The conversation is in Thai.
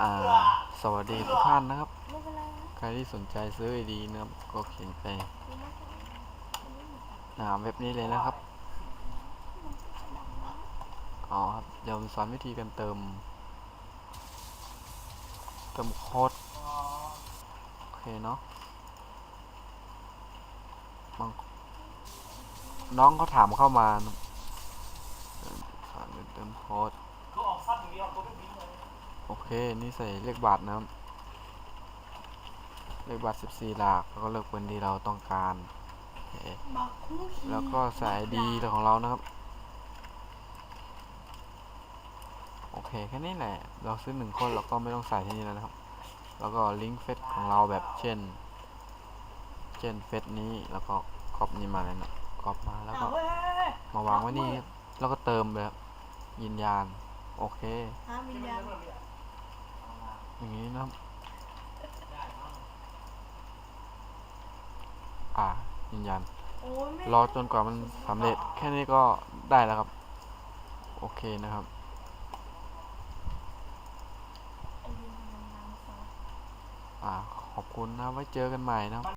อ่า สวัสดีทุกท่านนะครับ ไม่เป็นไรนะใครที่สนใจซื้อไอดีนะครับก็เขียนไปไม่เป็นไรอันนี้มีตังค์หน้าเว็บนี้เลยนะครับ อ๋อครับเดี๋ยวผมสอนวิธีการเติม เติมโค้ดโอเคเนาะบางน้องเขาถามเข้ามานะเออสอนเติมโค้ด เค นี่ใส่เลขบัตรนะครับ เลขบัตร 14 หลัก แล้วก็เลือกเป็นที่เราต้องการโอเคบักคู่ขี้แล้วก็ใส่ดีของเรานะครับ โอเค แค่นี้แหละ เราซื้อหนึ่งคนเราก็ไม่ต้องใส่ที่นี่แล้วนะครับ แล้วก็ลิงก์เฟซของเราแบบเช่น เช่นเฟซนี้ แล้วก็ก๊อปนี้มาเลยนะก๊อปมาแล้วก็เอาเว้ยมาวางไว้นี่ครับแล้วก็เติมแบบยินยานโอเคหาวิญญาณ อย่างนี้นะครับ อ่ายืนยันโอ้ยไม่รอจนกว่ามันสำเร็จ แค่นี้ก็ได้แล้วครับ โอเคนะครับไอ้วิญญาณนางฟ้าอ่า ขอบคุณนะ ไว้เจอกันใหม่นะครับ